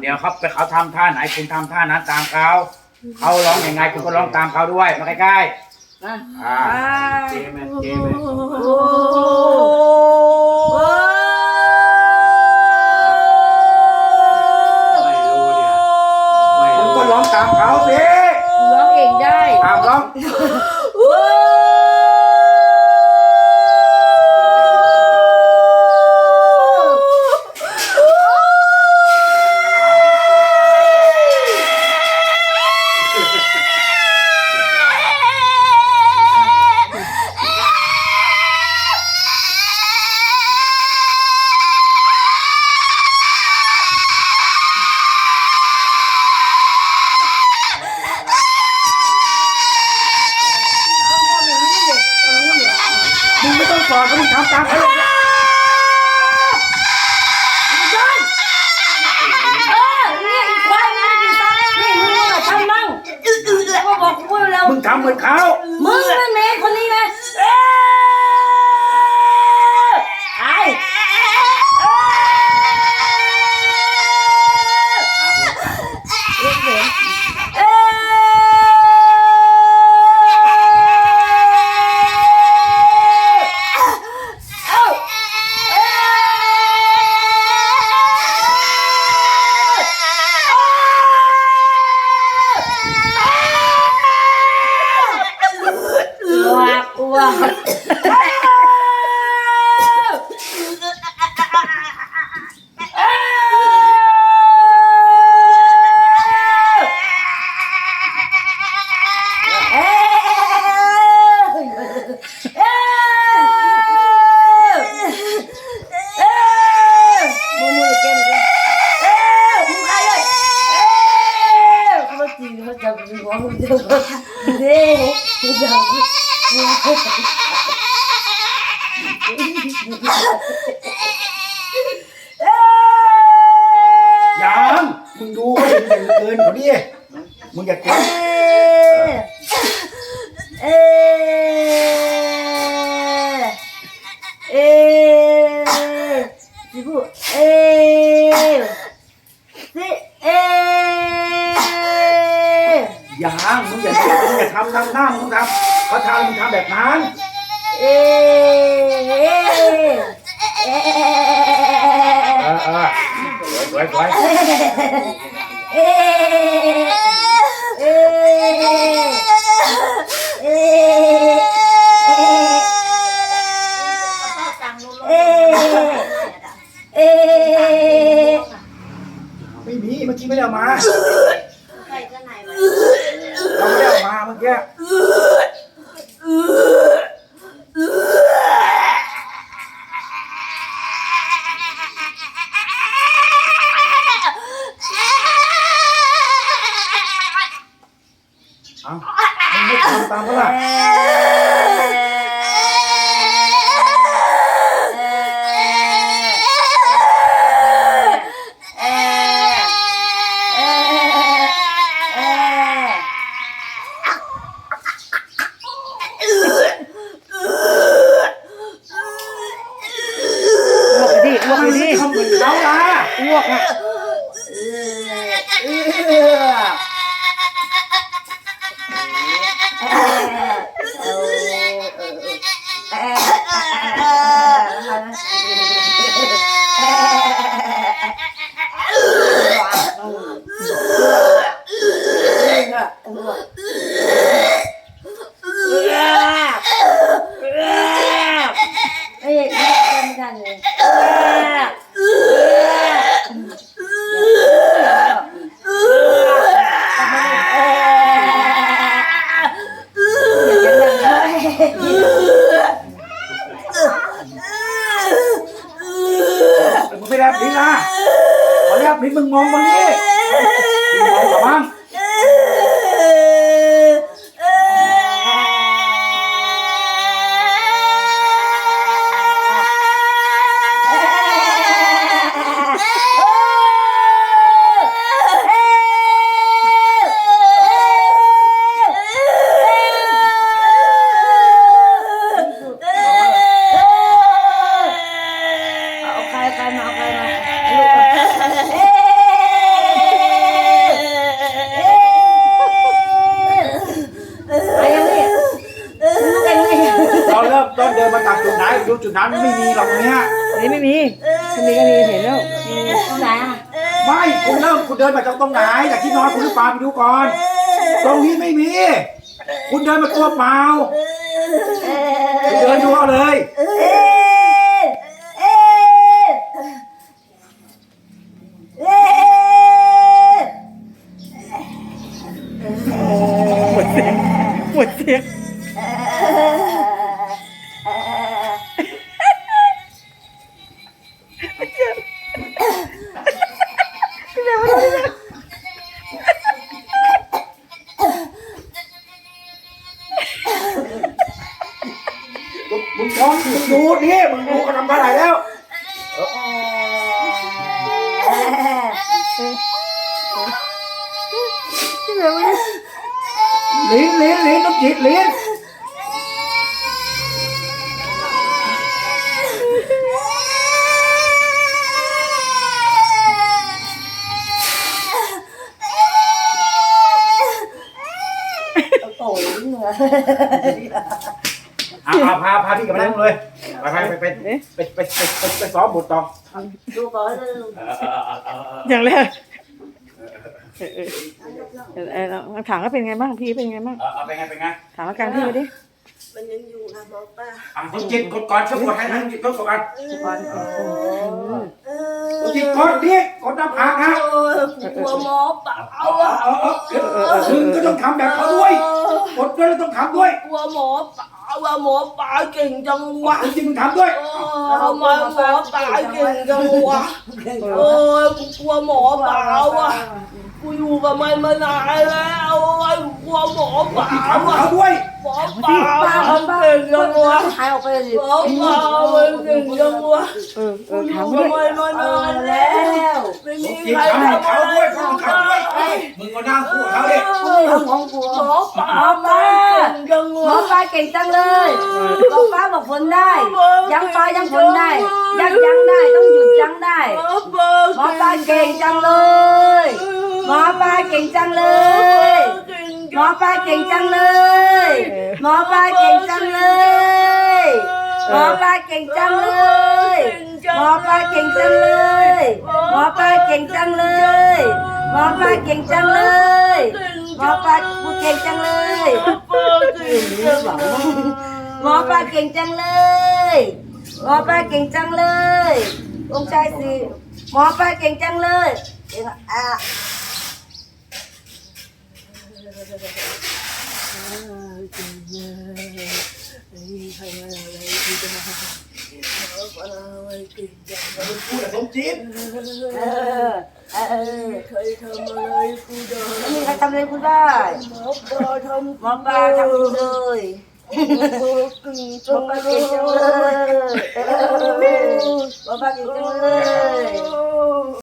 เดี๋ยวเขาไปเขาทำท่าไหนคุณทำท่านั้นตามเขาเขาร้องยังไงคุณก็ร้องตามเขาด้วยมาใกล้ๆอ่าเจมส์เจมส์ โอ้ สอนเขามึงทำตามเขาเลยเออเนี่ยอีกควายนะอีกตานี่มึงมาทำมั่งแล้วก็บอกกูแล้วมึงทำเหมือนเขามึงนั่นเอ Oh. ยังมึงดูเขาเห็นเกินเกินเขาดิมึงอย่าเกินเอ๊ะเอ๊ะสิพูเอ๊ะสิเอ๊ะยังมึงอย่ามึงอย่าทำทำหน้ามึงทำ เขาทำมึงทำแบบนั้น เอ๊ะเอ๊ะเออเออสวยสวยเอ๊ะเอ๊ะเอ๊ะเอ๊ะไม่มีเมื่อกี้ไม่ได้เอามาเราไม่ได้เอามาเมื่อกี้ เอ้ามึงไม่ทำตามเขาล่ะอ้วกดิอ้วกดิทำเหมือนเขาล่ะ อ้วกอะเอ้ยไม่ทันเลยเมึงไม่ได้พิษนะขอเรียกพิษมึงมองมัน นี่มึ จุดนั้นไม่มีหรอกตรงเนี้ยอันนี้ไม่มีถ้ามีก็มีเห็นแล้วตรงไหนอะไม่คุณเริ่มคุณเดินมาจากตรงไหนจากที่นอนคุณหรือเปล่าไปดูก่อน ตรงนี้ไม่มี คุณเดินมาตัวเปล่าคุณเดินดูเอาเลยเอ๊ะเอ๊ะเอ๊ะหมดเสียงหมดเสียง มึงท้องมึงดูนี่มึงดูเขาทำอะไรแล้วลิ้นลิ้นลิ้นต้องจิตลิ้นโอ้ยเหนื่อย อะพาพาพาพี่กลับมานั่งเลยไปไปไปไปไปไปไปไปไปซ้อมบทต่อดูก่อนอย่างแรกเออเออเออเออเราถามว่าเป็นไงบ้างพี่เป็นไงบ้างเออเอาไปไงไปไงถามอาการพี่ไปดิมันยังอยู่นะหมอป้าอะต้องจิตกดก่อนช่วยกดให้ให้จิตกดก่อนก่อนต้องจิตกดดิกดหน้าผากนะโอ้ยกลัวหมอป้าเอาเอาเอาเอามึงก็ต้องทำแบบเขาด้วยกดด้วยแล้วต้องทำด้วยกลัวหมอป้า ว่าหมอป้าเก่งจังวะจริงมึงทำด้วยเออทำไมหมอป้าเก่งจังวะโอ้ยกูกลัวหมอป้าวะกูอยู่กับมันมานานแล้วโอ้ยกูกลัวหมอป้าทำวะเขาด้วย หมอป้าทำเก่งจังวะหายออกไปเลยหมอป้ามันเก่งจังวะเออเออถามด้วยมันมานานแล้วไม่มีใครทำอะไรด้วยมึงได้ทำด้วยมึงก็นั่งพูดเขาดิของกูหมอป้ามาเก่งจังหมอปลาเก่งจังเลยหมอปลาบอกฝนได้ ยังปลายังฝนได้ยักยั้งได้ต้องหยุดยังได้หมอปลาเก่งจังเลยหมอปลาเก่งจังเลย หมอปลาเก่งจังเลย หมอปลาเก่งจังเลย หมอปลาเก่งจังเลย หมอปลาเก่งจังเลย หมอปลาเก่งจังเลย หมอปลาเก่งจังเลย หมอปลากูเก่งจังเลยหมอปลาเก่งจังเลยหมอปลาเก่งจังเลยองค์ชายสิหมอปลาเก่งจังเลยเก่งอะพูดกับสมจิตเออเออใครทำอะไรกูได้ไม่มีใครทำอะไรกูได้หมอปลา sống chết Như là tâm lên cũng đây Một ba thăm cũng đời Một ba kỳ châu ơi Một ba kỳ châu ơi